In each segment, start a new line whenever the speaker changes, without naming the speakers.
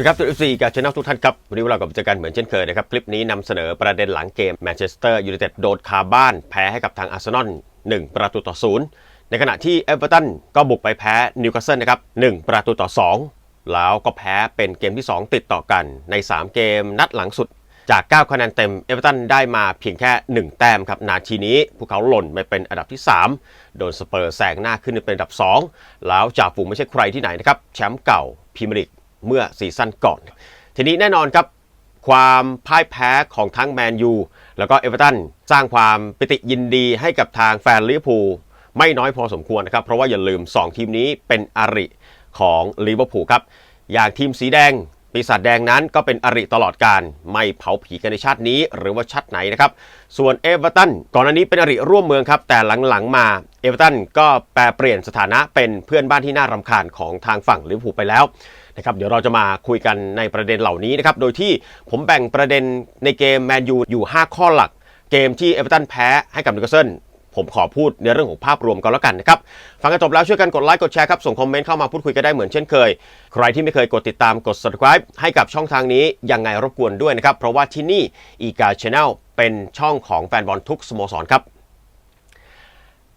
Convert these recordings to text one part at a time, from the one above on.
สวัสดีครับทุกท่านกับช anel ทุกท่านครับ วันนี้เรากลับเจอกันเหมือนเช่นเคยนะครับ คลิปนี้นำเสนอประเด็นหลังเกมแมนเชสเตอร์ยูไนเต็ดโดดคาบ้าน แพ้ให้กับทางอาร์เซนอล1 ประตูต่อศูนย์ในขณะที่เอเวอร์ตันก็บุกไปแพ้นิวคาสเซิลนะครับ1ประตูต่อ 2 แล้วก็แพ้เป็นเกมที่ 2 ติดต่อกันใน 3 เกมนัดหลังสุดจาก 9 คะแนนเต็ม เอเวอร์ตันได้มาเพียงแค่ 1 แต้มครับ นาทีนี้ พวกเขาหล่นไปเป็นอันดับที่ 3 โดนสเปอร์แซงหน้าขึ้นเป็นอันดับ 2 แล้วจ่าฝูงไม่ใช่ใครที่ไหนนะครับ แชมป์เก่าพรีเมียร์ลีก เมื่อซีซั่นก่อน ทีนี้แน่นอนครับความพ่ายแพ้ของทั้งแมนยูแล้วก็เอเวอร์ตันสร้างความปิติยินดีให้กับทางแฟนลิเวอร์พูลไม่น้อยพอสมควรนะครับ เพราะว่าอย่าลืม 2 ทีมนี้เป็นอริของลิเวอร์พูลครับ อย่างทีมสีแดง ปีศาจแดงนั้นก็เป็นอริตลอดการ ไม่เผาผีกันในชาตินี้ หรือว่าชาติไหนนะครับ ส่วนเอเวอร์ตันก่อนอันนี้เป็นอริร่วมเมืองครับ แต่หลังๆมาเอเวอร์ตันก็แปลเปลี่ยนสถานะเป็นเพื่อนบ้านที่น่ารำคาญของทางฝั่งลิเวอร์พูลไปแล้ว นะครับเดี๋ยวเราจะมาคุยกันในประเด็นเหล่านี้นะครับโดยที่ผมแบ่งประเด็นในเกมแมนยูอยู่ 5 ข้อหลัก เกมที่เอเวอร์ตันแพ้ให้กับนิวคาสเซิลผมขอพูดในเรื่องของภาพรวมกันแล้วกันนะครับ ฟังกันจบแล้วช่วยกันกดไลค์กดแชร์ครับ ส่งคอมเมนต์เข้ามาพูดคุยกันได้เหมือนเช่นเคย ใครที่ไม่เคยกดติดตามกด subscribe ให้กับช่องทางนี้ยังไงรบกวนด้วยนะครับ เพราะว่าที่นี่อีกาช n แนลเป็นช่องของแฟนบอลทุกสโมสรครับ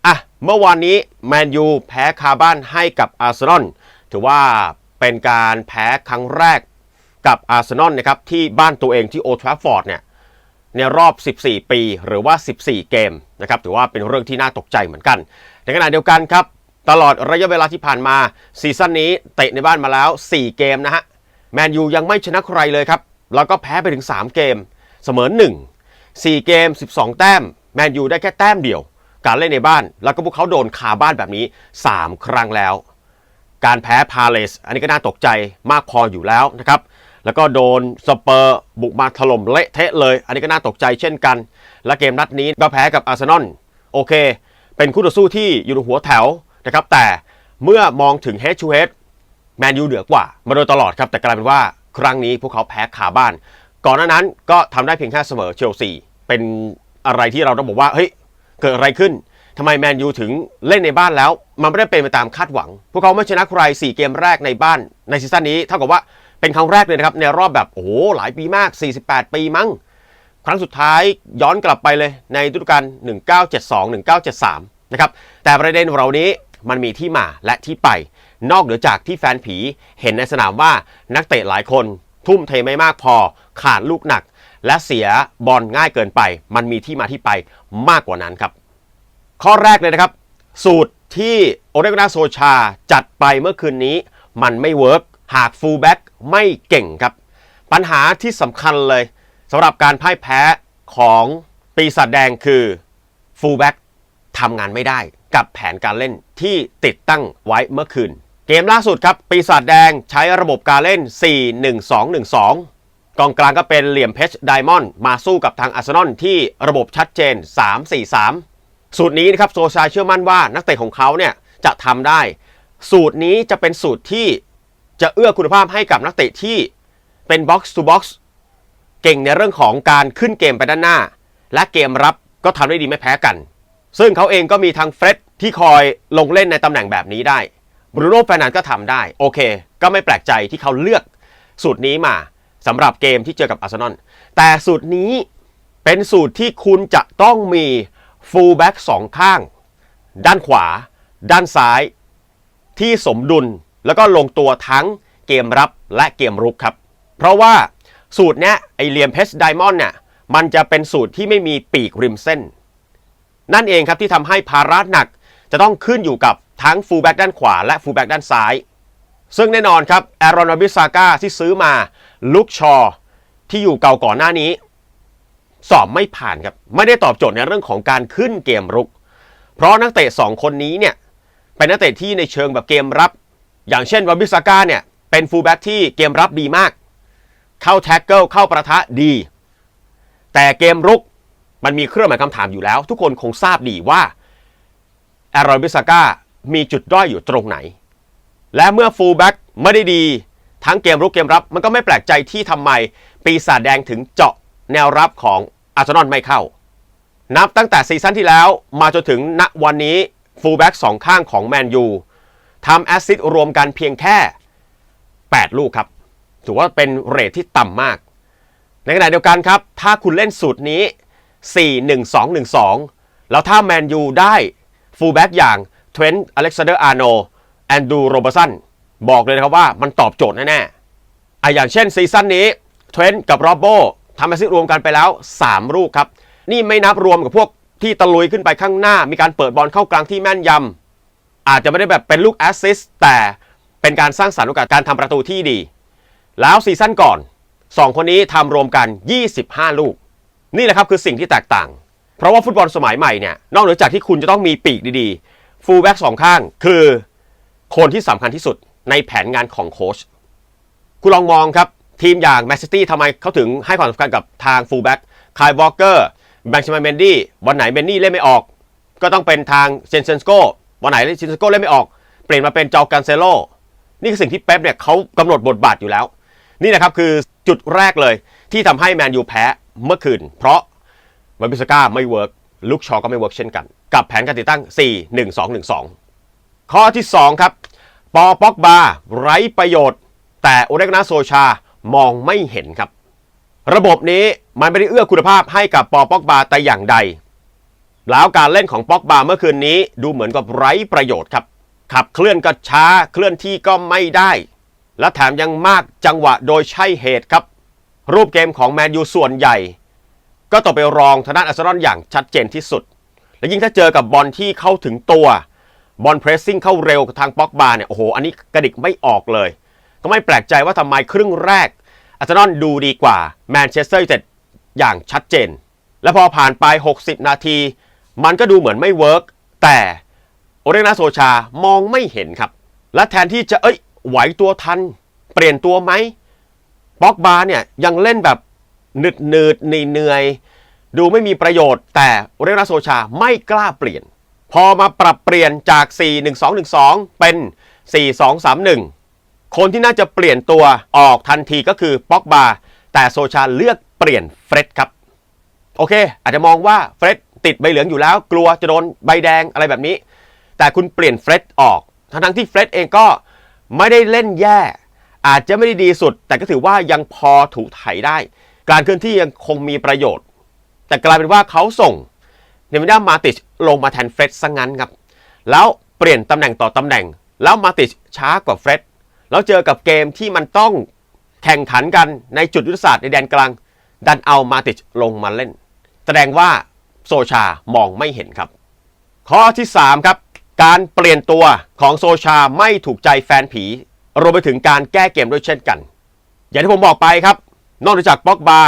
อะเมื่อวานนี้แมนยูแพ้คาบ้านให้กับอาร์เซนอลถือว่า เป็นการแพ้ครั้งแรกกับอาร์เซนอลนะครับที่บ้านตัวเองที่โอทราฟอร์ดเนี่ยในรอบ 14 ปีหรือว่า 14 เกมนะครับถือว่าเป็นเรื่องที่น่าตกใจเหมือนกัน ในขณะเดียวกันครับ ตลอดระยะเวลาที่ผ่านมาซีซั่นนี้เตะในบ้านมาแล้ว 4 เกมนะฮะแมนยูยังไม่ชนะใครเลยครับ แล้วก็แพ้ไปถึง 3 เกม เสมอ 1 4 เกม 12 แต้ม แมนยูได้แค่แต้มเดียว การเล่นในบ้าน แล้วก็พวกเขาโดนคาบ้านแบบนี้ 3 ครั้งแล้ว การแพ้พาเลสอันนี้ก็น่าตกใจมากพออยู่แล้วนะครับ แล้วก็โดนสเปอร์บุกมาถล่มเละเทะเลย อันนี้ก็น่าตกใจเช่นกัน และเกมนัดนี้ก็แพ้กับอาร์เซนอลโอเค เป็นคู่ต่อสู้ที่อยู่ในหัวแถวนะครับแต่เมื่อมองถึง head to head แมนยูเหนือกว่า มาโดยตลอดครับแต่กลายเป็นว่าครั้งนี้พวกเขาแพ้ขาบ้าน ก่อนหน้านั้นก็ทำได้เพียงแค่เสมอเชลซีเป็นอะไรที่เราต้องบอกว่าเฮ้ยเกิดอะไรขึ้น ทำไมแมนยูถึงเล่นในบ้านแล้ว มันไม่ได้เป็นไปตามคาดหวัง พวกเขาไม่ชนะใคร 4 เกมแรกในบ้านในซีซั่นนี้เท่ากับว่าเป็นครั้งแรกเลยนะครับในรอบแบบโอ้โหหลายปีมาก 48 ปีมั้งครั้งสุดท้ายย้อนกลับไปเลยในฤดูกาล1972 1973นะครับแต่ประเด็นของเรานี้มันมีที่มาและที่ไป นอกเหนือจากที่แฟนผีเห็นในสนามว่านักเตะหลายคนทุ่มเทไม่มากพอขาดลูกหนัก และเสียบอลง่ายเกินไป มันมีที่มาที่ไปมากกว่านั้นครับ ข้อแรกเลยนะครับ สูตรที่โอเรกนาโซชาจัดไปเมื่อคืนนี้ มันไม่เวิร์กหากฟูลแบ็กไม่เก่งครับ ปัญหาที่สำคัญเลยสำหรับการพ่ายแพ้ของปีศาจแดงคือฟูลแบ็กทำงานไม่ได้กับแผนการเล่นที่ติดตั้งไว้เมื่อคืน เกมล่าสุดครับ ปีศาจแดงใช้ระบบการเล่น 4-1-2-1-2 กองกลางก็เป็นเหลี่ยมเพชรไดมอนด์มาสู้กับทางอาร์เซนอลที่ระบบชัดเจน 3-4-3 สูตรนี้นะครับโซชาเชื่อมั่นว่านักเตะของเขาเนี่ยจะทำได้ สูตรนี้จะเป็นสูตรที่จะเอื้อคุณภาพให้กับนักเตะที่เป็น box to box เก่งในเรื่องของการขึ้นเกมไปด้านหน้า และเกมรับก็ทำได้ดีไม่แพ้กัน ซึ่งเขาเองก็มีทางเฟร็ดที่คอยลงเล่นในตำแหน่งแบบนี้ได้บรูโน่แฟนันก็ทำได้โอเค ก็ไม่แปลกใจที่เขาเลือกสูตรนี้มาสำหรับเกมที่เจอกับอาร์เซนอลแต่สูตรนี้เป็นสูตรที่คุณจะต้องมี ฟูลแบ็กสองข้าง ด้านขวา ด้านซ้าย ที่สมดุลแล้วก็ลงตัวทั้งเกมรับและเกมรุกครับ เพราะว่าสูตรเนี้ยไอเลียมเพชรไดมอนด์เนี่ยมันจะเป็นสูตรที่ไม่มีปีกริมเส้น นั่นเองครับที่ทำให้ภาระหนักจะต้องขึ้นอยู่กับทั้งฟูลแบ็กด้านขวาและฟูลแบ็กด้านซ้าย ซึ่งแน่นอนครับแอรอนบิซาก้าที่ซื้อมาลุกชอที่อยู่เก่าก่อนหน้านี้ สอบไม่ผ่านครับไม่ได้ตอบโจทย์ในเรื่องของการขึ้นเกมรุก เพราะนักเตะ2คนนี้เนี่ยเป็นนักเตะที่ในเชิงแบบเกมรับ อย่างเช่นวาบิซาก้าเนี่ยเป็นฟูลแบ็กที่เกมรับดีมาก เข้าแท็กเกิลเข้าประทะดี แต่เกมรุกมันมีเครื่องหมายคำถามอยู่แล้ว ทุกคนคงทราบดีว่าแอรอนบิซาก้ามีจุดด้อยอยู่ตรงไหน และเมื่อฟูลแบ็กไม่ได้ดีทั้งเกมรุกเกมรับ มันก็ไม่แปลกใจที่ทำไมปีศาจแดงถึงเจาะแนวรับของ อาร์เซนอลไม่เข้า นับตั้งแต่ซีซั่นที่แล้วมาจนถึงณวันนี้ฟูลแบ็กสองข้างของแมนยูทำแอสซิสต์รวมกันเพียงแค่ 8 ลูกครับ ถือว่าเป็นเรทที่ต่ำมาก ในขณะเดียวกันครับ ถ้าคุณเล่นสูตรนี้ 4-1-2-1-2 แล้วถ้าแมนยูได้ฟูลแบ็กอย่างเทรนต์อเล็กซานเดอร์อาร์โนแอนดูโรเบอร์สันบอกเลยนะครับว่ามันตอบโจทย์แน่ๆอะอย่างเช่นซีซั่นนี้เทรนต์กับโรบโบ ทำแอสซิสต์รวมกันไปแล้ว 3 ลูกครับ นี่ไม่นับรวมกับพวกที่ตะลุยขึ้นไปข้างหน้า มีการเปิดบอลเข้ากลางที่แม่นยำอาจจะไม่ได้แบบเป็นลูกแอสซิสต์แต่เป็นการสร้างสรรค์โอกาสการทำประตูที่ดี แล้วซีซั่นก่อน 2 คนนี้ทำรวมกัน 25 ลูก นี่แหละครับคือสิ่งที่แตกต่าง เพราะว่าฟุตบอลสมัยใหม่เนี่ยนอกเหนือจากที่คุณจะต้องมีปีกดีๆฟูลแบ็กสองข้างคือคนที่สำคัญที่สุดในแผนงานของโค้ชคุณลองมองครับ ทีมอย่างแมนซิตี้ทำไมเขาถึงให้ความสำคัญกับทางฟูลแบ็กคายวอลเกอร์แบงค์ชมาเมนดี้วันไหนเมนนี่เล่นไม่ออก ก็ต้องเป็นทางเซนเซนสโกวันไหนเซนเซนสโกเล่นไม่ออก เปลี่ยนมาเป็นเจ้ากันเซโลนี่คือสิ่งที่เป๊ปเนี่ยเขากำหนดบทบาทอยู่แล้ว นี่นะครับคือจุดแรกเลยที่ทำให้แมนยูแพ้เมื่อคืน เพราะวันบิสก้าไม่เวิร์กลุกชอก็ไม่เวิร์กเช่นกัน กับแผนการติดตั้ง 4 1 2 1 2 ข้อที่ 2 ครับ ปอป็อกบาไร้ประโยชน์ แต่โอเรกนาโซชา มองไม่เห็นครับ ระบบนี้มันไม่ได้เอื้อคุณภาพให้กับปอป็อกบาแต่อย่างใด แล้วการเล่นของป็อกบาเมื่อคืนนี้ดูเหมือนกับไร้ประโยชน์ครับ ขับเคลื่อนก็ช้าเคลื่อนที่ก็ไม่ได้ และแถมยังมากจังหวะโดยใช่เหตุครับ รูปเกมของแมนยูส่วนใหญ่ ก็ตกไปรองทางด้านอาร์เซนอย่างชัดเจนที่สุด และยิ่งถ้าเจอกับบอลที่เข้าถึงตัวบอลเพรสซิ่งเข้าเร็วทางป็อกบาเนี่ยโอ้โหอันนี้กระดิกไม่ออกเลย ก็ไม่แปลกใจว่าทำไมครึ่งแรกอาร์เซนอลดูดีกว่าแมนเชสเตอร์ยูไนเต็ดอย่างชัดเจน และพอผ่านไป 60 นาที มันก็ดูเหมือนไม่เวิร์กแต่โอเรนาโซชามองไม่เห็นครับ และแทนที่จะเอ้ยไหวตัวทัน เปลี่ยนตัวไหมป็อกบาเนี่ยยังเล่นแบบหนืดหนืดเหนื่อยเหนื่อยดูไม่มีประโยชน์ แต่โอเรนาโซชาไม่กล้าเปลี่ยน พอมาปรับเปลี่ยนจาก 4-1-2-1-2 เป็น 4-2-3-1 คนที่น่าจะเปลี่ยนตัวออกทันทีก็คือป็อกบาแต่โซชาเลือกเปลี่ยนเฟร็ดครับ โอเค อาจจะมองว่าเฟร็ดติดใบเหลืองอยู่แล้ว กลัวจะโดนใบแดงอะไรแบบนี้ แต่คุณเปลี่ยนเฟร็ดออก ทั้งๆที่เฟร็ดเองก็ไม่ได้เล่นแย่ อาจจะไม่ได้ดีสุด แต่ก็ถือว่ายังพอถูไถได้ การเคลื่อนที่ยังคงมีประโยชน์ แต่กลายเป็นว่าเขาส่งเนมิด้ามาติชลงมาแทนเฟร็ดซะงั้นครับ แล้วเปลี่ยนตำแหน่งต่อตำแหน่ง แล้วมาติชช้ากว่าเฟร็ด แล้วเจอกับเกมที่มันต้องแข่งขันกันในจุดยุทธศาสตร์ในแดนกลาง ดันเอามาติชลงมาเล่น แสดงว่าโซชามองไม่เห็นครับ ข้อที่ 3 ครับ การเปลี่ยนตัวของโซชาไม่ถูกใจแฟนผีรวมไปถึงการแก้เกมด้วยเช่นกัน อย่างที่ผมบอกไปครับ นอกจากป็อกบา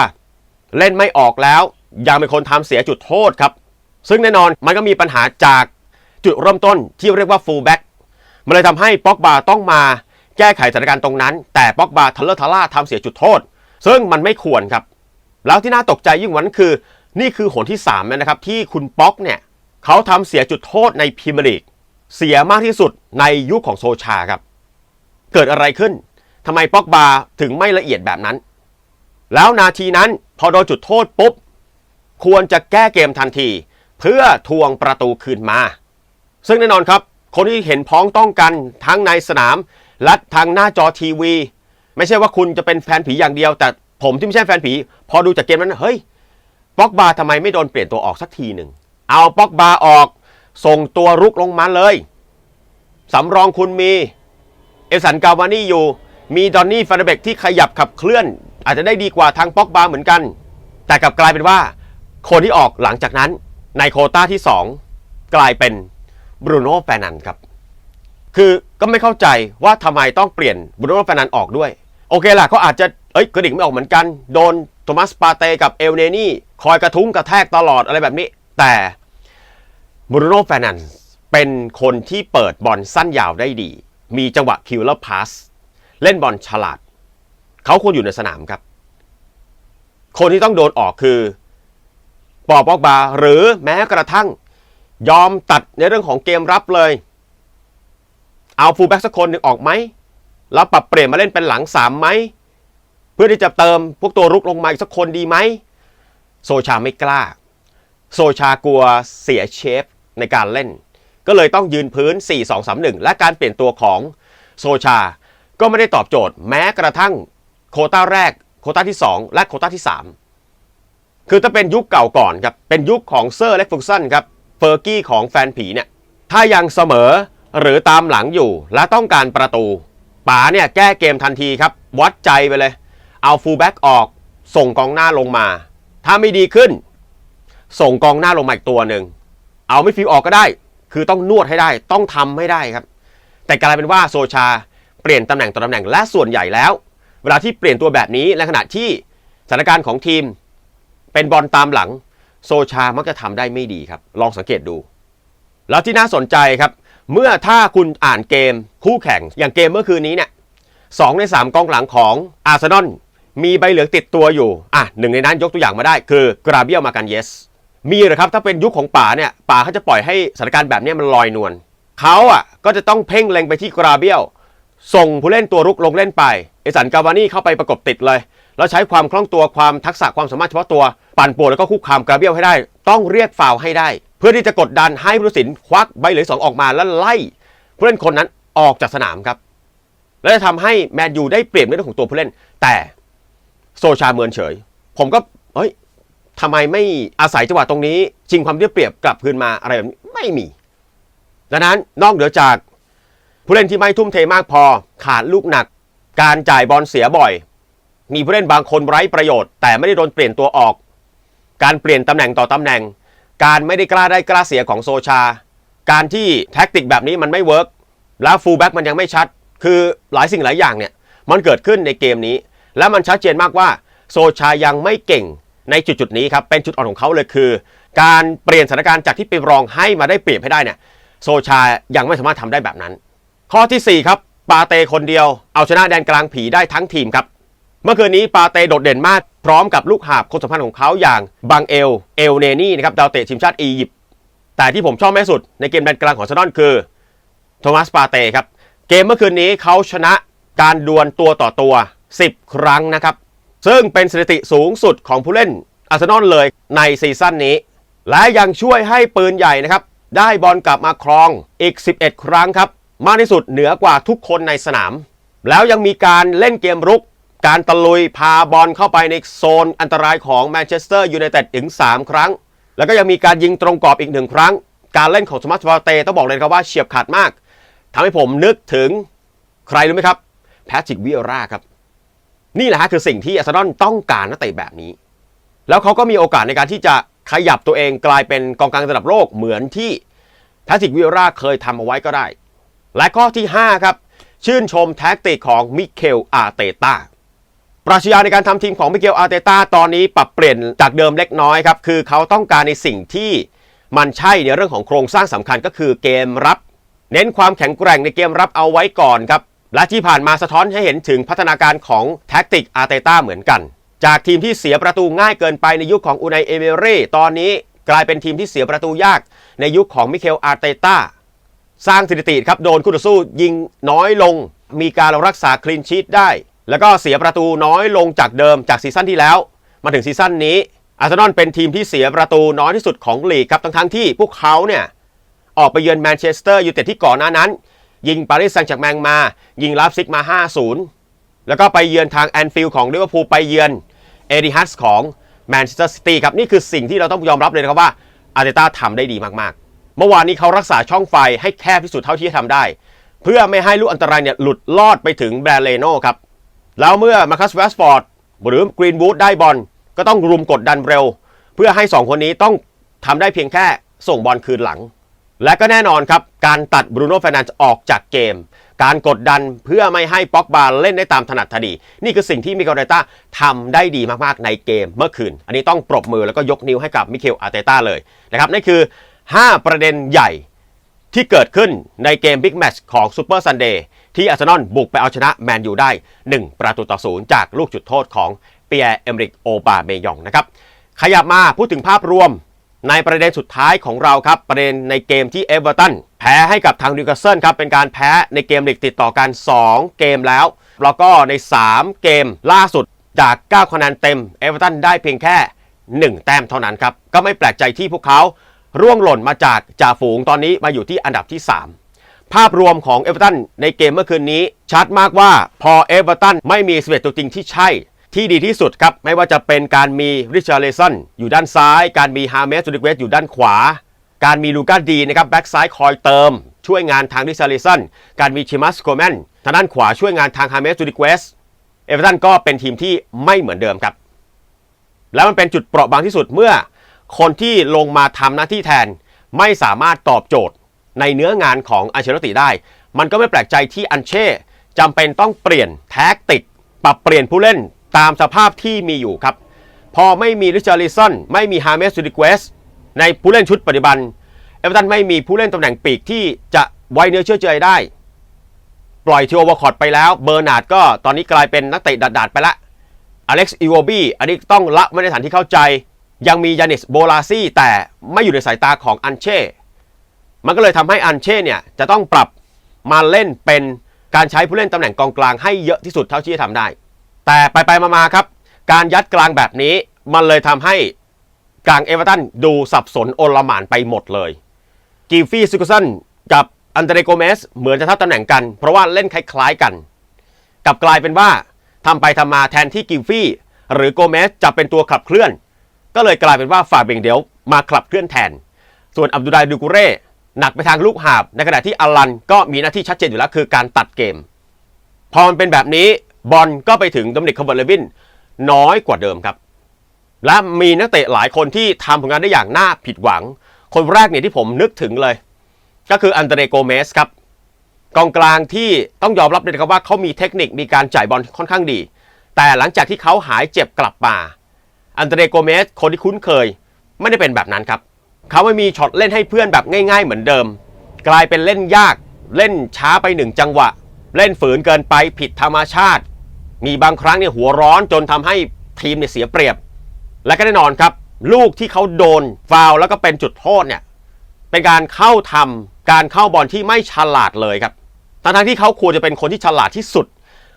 เล่นไม่ออกแล้ว ยังเป็นคนทำเสียจุดโทษครับ ซึ่งแน่นอนมันก็มีปัญหาจากจุดเริ่มต้นที่เรียกว่าฟูลแบ็กมันเลยทำให้ป็อกบาต้องมา แก้ไขสถานการณ์ตรงนั้น แต่ป็อกบาทัลเลอร์ทาร่าทำเสียจุดโทษ ซึ่งมันไม่ควรครับ แล้วที่น่าตกใจยิ่งกว่านั้นคือ นี่คือหนที่3แล้วนะครับที่คุณป๊อกเนี่ยเขาทำเสียจุดโทษในพรีเมียร์ลีกเสียมากที่สุดในยุคของโซชาครับ เกิดอะไรขึ้นทำไมป๊อกบาถึงไม่ละเอียดแบบนั้น แล้วนาทีนั้นพอโดนจุดโทษปุ๊บควรจะแก้เกมทันที เพื่อทวงประตูคืนมา ซึ่งแน่นอนครับ คนที่เห็นพ้องต้องกันทั้งในสนาม และทางหน้าจอทีวี ไม่ใช่ว่าคุณจะเป็นแฟนผีอย่างเดียว แต่ผมที่ไม่ใช่แฟนผี พอดูจากเกมนั้นเฮ้ยป็อกบาทำไมไม่โดนเปลี่ยนตัวออกสักทีหนึ่งเอาป็อกบาออกส่งตัวรุกลงมาเลยสำรองคุณมีเอสันกาวานี่อยู่ มีดอนนี่ฟานเบกที่ขยับขับเคลื่อน อาจจะได้ดีกว่าทางป็อกบาเหมือนกัน แต่กลับกลายเป็นว่า คนที่ออกหลังจากนั้นในโคต้าที่ 2 กลายเป็นบรูโน่แฟนันครับ คือ ก็ไม่เข้าใจว่าทำไมต้องเปลี่ยนบรูโน่แฟนันออกด้วย โอเคล่ะเขาอาจจะเอ้ยกระดิ่งไม่ออกเหมือนกัน โดนโทมัสปาเตกับเอลเนนี่คอยกระทุ้งกระแทกตลอดอะไรแบบนี้ แต่บรูโน่แฟนันเป็นคนที่เปิดบอลสั้นยาวได้ดี มีจังหวะคิวเลอร์พาสเล่นบอลฉลาด เขาควรอยู่ในสนามครับ คนที่ต้องโดนออกคือปอบอกบาหรือแม้กระทั่ง ยอมตัดในเรื่องของเกมรับเลย เอาฟูลแบ็กสักคนหนึ่งออกไหมแล้วปรับเปลี่ยนมาเล่นเป็นหลังสามไหมเพื่อที่จะเติมพวกตัวรุกลงมาอีกสักคนดีไหมโซชาไม่กล้า โซชากลัวเสียเชฟในการเล่น ก็เลยต้องยืนพื้น 4-2-3-1 และการเปลี่ยนตัวของโซชา ก็ไม่ได้ตอบโจทย์ แม้กระทั่งโคต้าแรก โคต้าที่ 2 และโคต้าที่ 3 คือถ้าเป็นยุคเก่าก่อนครับ เป็นยุคของเซอร์เล็กฟุกสันครับ เฟอร์กี้ของแฟนผีเนี่ย ถ้ายังเสมอ หรือตามหลังอยู่และต้องการประตูป๋าเนี่ยแก้เกมทันทีครับ วัดใจไปเลย เอาฟูลแบ็กออก ส่งกองหน้าลงมา ถ้าไม่ดีขึ้น ส่งกองหน้าลงมาอีกตัวหนึ่ง เอาไม่ฟิวออกก็ได้ คือต้องนวดให้ได้ ต้องทำให้ได้ครับ แต่กลายเป็นว่าโซชาเปลี่ยนตำแหน่งต่อตำแหน่งและส่วนใหญ่แล้ว เวลาที่เปลี่ยนตัวแบบนี้และขณะที่สถานการณ์ของทีม เป็นบอลตามหลัง โซชามักจะทำได้ไม่ดีครับ ลองสังเกตดู แล้วที่น่าสนใจครับ เมื่อถ้าคุณอ่านเกมคู่แข่งอย่างเกมเมื่อคืนนี้เนี่ยสองในสามกองหลังของอาร์เซนอลมีใบเหลืองติดตัวอยู่ อะหนึ่งในนั้นยกตัวอย่างมาได้ คือกราเบียลมากันเยส มีเหรอครับ ถ้าเป็นยุคของป่าเนี่ยป่าเขาจะปล่อยให้สถานการณ์แบบนี้มันลอยนวลเขาอะก็จะต้องเพ่งเล็งไปที่กราเบียลส่งผู้เล่นตัวรุกลงเล่นไป เอสันกาวานี่เข้าไปประกบติดเลย แล้วใช้ความคล่องตัวความทักษะความสามารถเฉพาะตัว ปั่นป่วนแล้วก็คุกคามกราเบียลให้ได้ ต้องเรียกฟาวให้ได้ พื่อที่จะกดดันให้ผู้ตัดสินควักใบเหลืองสองออกมาแล้วไล่ผู้เล่นคนนั้นออกจากสนามครับ และจะทำให้แมนยูได้เปรียบในเรื่องของตัวผู้เล่น แต่โซชาเมินเฉย ผมก็เฮ้ยทำไมไม่อาศัยจังหวะตรงนี้ชิงความได้เปรียบกลับคืนมาอะไรแบบนี้ไม่มี ดังนั้นนอกเหนือจากผู้เล่นที่ไม่ทุ่มเทมากพอขาดลูกหนัก การจ่ายบอลเสียบ่อย มีผู้เล่นบางคนไร้ประโยชน์ แต่ไม่ได้โดนเปลี่ยนตัวออก การเปลี่ยนตำแหน่งต่อตำแหน่ง การไม่ได้กล้าได้กล้าเสียของโซชา การที่แท็กติกแบบนี้มันไม่เวิร์กแล้วฟูลแบ็กมันยังไม่ชัด คือหลายสิ่งหลายอย่างเนี่ยมันเกิดขึ้นในเกมนี้ และมันชัดเจนมากว่าโซชายังไม่เก่งในจุดจุดนี้ครับ เป็นจุดอ่อนของเขาเลยคือ การเปลี่ยนสถานการณ์จากที่เป็นรองให้มาได้เปรียบให้ได้เนี่ยโซชายังไม่สามารถทำได้แบบนั้น ข้อทีสี่ 4 ครับปาเตคนเดียวเอาชนะแดนกลางผีได้ทั้งทีมครับ เมื่อคืนนี้ปาเตโดดเด่นมาก พร้อมกับลูกหาบคนสำคัญของเขาอย่างบังเอล เอลเนนี่นะครับดาวเตะทีมชาติอียิปต์แต่ที่ผมชอบแม่สุดในเกมแดนกลางของซานอนคือโทมัสปาเตครับเกมเมื่อคืนนี้เขาชนะการดวลตัวต่อตัว 10 ครั้งนะครับ ซึ่งเป็นสถิติสูงสุดของผู้เล่นอาร์เซนอลเลยในซีซั่นนี้ และยังช่วยให้ปืนใหญ่นะครับ ได้บอลกลับมาครองอีก 11 ครั้งครับ มากที่สุดเหนือกว่าทุกคนในสนาม แล้วยังมีการเล่นเกมรุก การตะลุยพาบอลเข้าไปในโซนอันตรายของแมนเชสเตอร์ยูไนเต็ดถึง 3 ครั้ง แล้วก็ยังมีการยิงตรงกรอบอีกหนึ่งครั้ง การเล่นของสมาร์ทฟาเตต้องบอกเลยครับว่าเฉียบขาดมากทำให้ผมนึกถึงใครรู้ไหมครับแพทริกวิเอราครับ นี่แหละฮะคือสิ่งที่อาร์เซนอลต้องการนักเตะแบบนี้ แล้วเขาก็มีโอกาสในการที่จะขยับตัวเองกลายเป็นกองกลางระดับโลกเหมือนที่แพทริกวิเอราเคยทำเอาไว้ก็ได้ และข้อที่ 5 ครับ ชื่นชมแท็กติกของมิเคลอาเตตา ปรัชญาในการทำทีมของมิเกลอาร์เตต้าตอนนี้ปรับเปลี่ยนจากเดิมเล็กน้อยครับ คือเขาต้องการในสิ่งที่มันใช่ในเรื่องของโครงสร้างสำคัญก็คือเกมรับ เน้นความแข็งแกร่งในเกมรับเอาไว้ก่อนครับ และที่ผ่านมาสะท้อนให้เห็นถึงพัฒนาการของแท็กติกอาร์เตต้าเหมือนกัน จากทีมที่เสียประตูง่ายเกินไปในยุคของอูนายเอเมเร่ตอนนี้กลายเป็นทีมที่เสียประตูยากในยุคของมิเคลอาร์เตต้าสร้างสถิติครับโดนคู่ต่อสู้ยิงน้อยลง มีการรักษาคลีนชีตได้ แล้วก็เสียประตูน้อยลงจากเดิมจากซีซั่นที่แล้ว มาถึงซีซั่นนี้อาร์เซนอลเป็นทีมที่เสียประตูน้อยที่สุดของลีกครับทั้งทั้งๆที่พวกเขาเนี่ยออกไปเยือนแมนเชสเตอร์ยูไนเต็ดที่ก่อนหน้านั้น ยิงปารีสแซงต์แชร์กแมงมา ยิงลาฟซิกมา 5-0 แล้วก็ไปเยือนทางแอนฟิลด์ของลิเวอร์พูลไปเยือนเอดิฮัสของแมนเชสเตอร์ซิตี้ครับนี่คือสิ่งที่เราต้องยอมรับเลยนะครับว่าอาร์เตต้าทำได้ดีมากๆ เมื่อวานนี้เขารักษาช่องไฟให้แคบที่สุดเท่าที่จะทำได้ เพื่อไม่ให้ลูกอันตรายเนี่ยหลุดลอดไปถึงแบรเลโน่ครับ แล้วเมื่อมาคัสแวสฟอร์ดหรือกรีนวูดได้บอลก็ต้องรุมกดดันเร็ว เพื่อให้ 2 คนนี้ต้องทำได้เพียงแค่ส่งบอลคืนหลัง และก็แน่นอนครับ การตัดบรูโน่ฟนันซ์ออกจากเกม การกดดันเพื่อไม่ให้ป็อกบาเล่นได้ตามถนัดทดี นี่คือสิ่งที่มิเกลอาร์เตต้าทำได้ดีมากๆในเกมเมื่อคืน อันนี้ต้องปรบมือแล้วก็ยกนิ้วให้กับมิเคลอาร์เตต้าเลยนะครับนั่นคือ 5 ประเด็นใหญ่ที่เกิดขึ้นในเกมบิ๊กแมตช์ของซูเปอร์ซันเดย์ ที่อาร์เซนอลบุกไปเอาชนะแมนยูได้ 1 ประตูต่อศูนย์จากลูกจุดโทษของเปียร์เอมริกโอบาเมยองนะครับขยับมาพูดถึงภาพรวมในประเด็นสุดท้ายของเราครับ ประเด็นในเกมที่เอเวอร์ตันแพ้ให้กับทางนิวคาสเซิลครับ เป็นการแพ้ในเกมลีกติดต่อกัน 2 เกมแล้ว แล้วก็ใน 3 เกมล่าสุดจาก 9 คะแนนเต็มเอเวอร์ตันได้เพียงแค่ 1 แต้มเท่านั้นครับ ก็ไม่แปลกใจที่พวกเขาร่วงหล่นมาจากจ่าฝูงตอนนี้มาอยู่ที่อันดับที่ 3 ภาพรวมของเอเวอร์ตันในเกมเมื่อคืนนี้ ชัดมากว่าพอเอเวอร์ตันไม่มี11ตัวจริงที่ใช่ ที่ดีที่สุดครับ ไม่ว่าจะเป็นการมีริชาร์เลสันอยู่ด้านซ้าย การมีฮาเมสจูดิเวสอยู่ด้านขวา การมีลูก้าดีนะครับแบ็กซ้ายคอยเติม ช่วยงานทางริชาร์เลสันการมีชิมัสโคแมนทางด้านขวาช่วยงานทางฮาเมสจูดิเวสเอเวอร์ตันก็เป็นทีมที่ไม่เหมือนเดิมครับ แล้วมันเป็นจุดเปราะบางที่สุดเมื่อ คนที่ลงมาทำหน้าที่แทนไม่สามารถตอบโจทย์ ในเนื้องานของอันเชลติได้ มันก็ไม่แปลกใจที่อันเช่จำเป็นต้องเปลี่ยนแท็กติก ปรับเปลี่ยนผู้เล่นตามสภาพที่มีอยู่ครับ พอไม่มีริชาร์ลิสันไม่มีฮาเมสซูดิเกสในผู้เล่นชุดปัจจุบัน เอเวอร์ตันไม่มีผู้เล่นตำแหน่งปีกที่จะไว้เนื้อเชื่อใจได้ ปล่อยทีโอวอคอร์ดไปแล้ว เบอร์นาร์ดก็ตอนนี้กลายเป็นนักเตะดัดๆไปละอเล็กซ์อีโวบี้อันนี้ต้องละไม่ในฐานที่เข้าใจ ยังมียานิสโบลาซี่แต่ไม่อยู่ในสายตาของอันเช่ มันก็เลยทำให้อันเช่เนี่ยจะต้องปรับมาเล่นเป็นการใช้ผู้เล่นตำแหน่งกองกลางให้เยอะที่สุดเท่าที่จะทำได้ แต่ไปไปๆมาๆครับ การยัดกลางแบบนี้มันเลยทำให้กลางเอเวอร์ตันดูสับสนโอลหมานไปหมดเลยกิฟฟี่ซิกุสันกับอันเดรโกเมสเหมือนจะทับตำแหน่งกัน เพราะว่าเล่นคล้ายๆกัน กลับกลายเป็นว่าทำไปทำมาแทนที่กิฟฟี่หรือโกเมสจะเป็นตัวขับเคลื่อน ก็เลยกลายเป็นว่าฝ่าเบงเดลมาขับเคลื่อนแทน ส่วนอับดุลไดดูกุเร่ หนักไปทางลูกหาบ ในขณะที่อลันก็มีหน้าที่ชัดเจนอยู่แล้วคือการตัดเกม พอมันเป็นแบบนี้บอลก็ไปถึงโดมินิกคาร์เบเลวินน้อยกว่าเดิมครับ และมีนักเตะหลายคนที่ทำผลงานได้อย่างน่าผิดหวัง คนแรกเนี่ยที่ผมนึกถึงเลย ก็คืออันเดรโกเมสครับกองกลางที่ต้องยอมรับเลยนะครับว่าเขามีเทคนิคมีการจ่ายบอลค่อนข้างดี แต่หลังจากที่เขาหายเจ็บกลับมาอันเดรโกเมสคนที่คุ้นเคยไม่ได้เป็นแบบนั้นครับ เขาไม่มีช็อตเล่นให้เพื่อนแบบง่าย ๆ เหมือนเดิม กลายเป็นเล่นยากเล่นช้าไปหนึ่งจังหวะ เล่นฝืนเกินไปผิดธรรมชาติ มีบางครั้งเนี่ยหัวร้อนจนทำให้ทีมเนี่ยเสียเปรียบ และก็แน่นอนครับ ลูกที่เขาโดนฟาวแล้วก็เป็นจุดโทษเนี่ยเป็นการเข้าทำการเข้าบอลที่ไม่ฉลาดเลยครับทั้งที่เขาควรจะเป็นคนที่ฉลาดที่สุด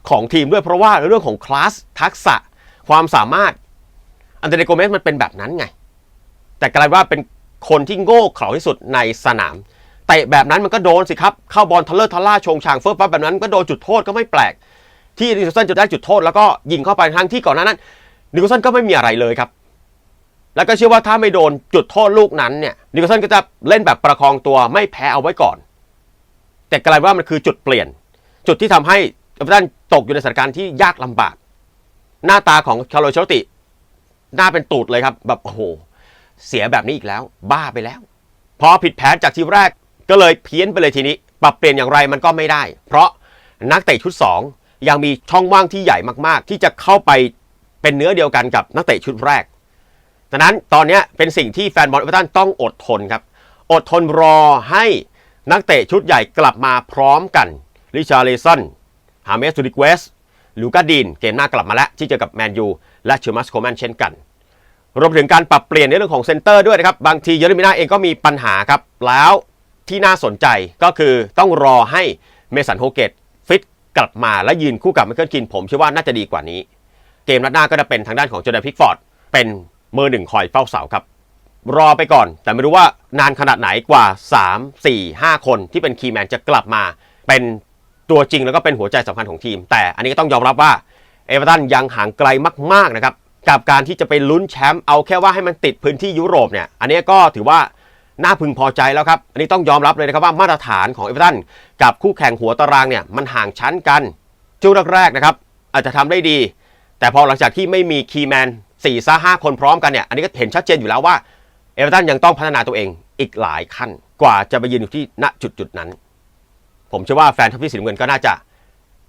ของทีมด้วยเพราะว่าเรื่องของคลาสทักษะความสามารถอันเดรโกเมสมันเป็นแบบนั้นไง แต่กลายว่าเป็น คนที่โง่เขลาที่สุดในสนามเตะแบบนั้นมันก็โดนสิครับ เข้าบอลทะเลอร์ทะล่าชงชางเฟิร์สปั๊บแบบนั้นก็โดนจุดโทษก็ไม่แปลก ที่นิโคลสันจะได้จุดโทษแล้วก็ยิงเข้าไปทั้งที่ก่อนหน้านั้นนิโคลสันก็ไม่มีอะไรเลยครับแล้วก็เชื่อว่าถ้าไม่โดนจุดโทษลูกนั้นเนี่ยนิโคลสันก็จะเล่นแบบประคองตัวไม่แพ้เอาไว้ก่อน แต่กลายว่ามันคือจุดเปลี่ยน จุดที่ทำให้เอเวอร์ตันตกอยู่ในสถานการณ์ที่ยากลำบาก หน้าตาของคาร์โลเชลติ หน้าเป็นตูดเลยครับ แบบโอ้โห เสียแบบนี้อีกแล้ว บ้าไปแล้ว พอผิดแผนจากทีแรกก็เลยเพี้ยนไปเลยทีนี้ ปรับเปลี่ยนอย่างไรมันก็ไม่ได้ เพราะนักเตะชุด 2 ยังมีช่องว่างที่ใหญ่มากๆ ที่จะเข้าไปเป็นเนื้อเดียวกันกับนักเตะชุดแรกดังนั้นตอนนี้เป็นสิ่งที่แฟนบอลเอเวอร์ตันต้องอดทนครับ อดทนรอให้นักเตะชุดใหญ่กลับมาพร้อมกันริชาร์เลสันฮาเมสตูดิเกสลูกาดีนเกมหน้ากลับมาแล้วที่เจอกับแมนยูและเชอร์มัสโคแมนเช่นกัน รวมถึงการปรับเปลี่ยนในเรื่องของเซนเตอร์ด้วยนะครับ บางทีเยอรมินาเองก็มีปัญหาครับ แล้วที่น่าสนใจก็คือต้องรอให้เมสันโฮเกตฟิตกลับมาและยืนคู่กับไมเคิลกินผมเชื่อว่าน่าจะดีกว่านี้ เกมนัดหน้าก็จะเป็นทางด้านของจอร์แดนพิกฟอร์ดเป็นมือหนึ่งคอยเฝ้าเสาครับ รอไปก่อน แต่ไม่รู้ว่านานขนาดไหนกว่า 3 4 5 คนที่เป็นคีย์แมนจะกลับมาเป็นตัวจริงแล้วก็เป็นหัวใจสำคัญของทีม แต่อันนี้ก็ต้องยอมรับว่าเอเวอร์ตันยังห่างไกลมากๆนะครับ กับการที่จะไปลุ้นแชมป์เอาแค่ว่าให้มันติดพื้นที่ยุโรปเนี่ยอันนี้ก็ถือว่าน่าพึงพอใจแล้วครับ อันนี้ต้องยอมรับเลยนะครับว่ามาตรฐานของเอเวอร์ตันกับคู่แข่งหัวตารางเนี่ยมันห่างชั้นกันช่วงแรกๆนะครับอาจจะทำได้ดี แต่พอหลังจากที่ไม่มีคีแมนสี่ซาห้าคนพร้อมกันเนี่ยอันนี้ก็เห็นชัดเจนอยู่แล้วว่าเอเวอร์ตันยังต้องพัฒนาตัวเองอีกหลายขั้นกว่าจะไปยืนอยู่ที่ณจุดจุดนั้น ผมเชื่อว่าแฟนทัพที่สีน้ำเงินก็น่าจะ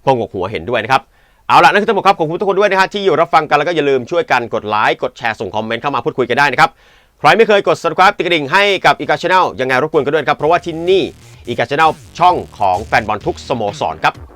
พงกหัวเห็นด้วยนะครับ เอาละนั่นคือทั้งหมดครับขอบคุณทุกคนด้วยนะฮะที่อยู่รับฟังกันแล้วก็อย่าลืมช่วยกันกดไลค์กดแชร์ส่งคอมเมนต์เข้ามาพูดคุยกันได้นะครับใครไม่เคยกด subscribe ติดกระดิ่งให้กับอีกาชาแนลยังไงรบกวนกันด้วยครับเพราะว่าที่นี่อีกาชาแนลช่องของแฟนบอลทุกสโมสรครับ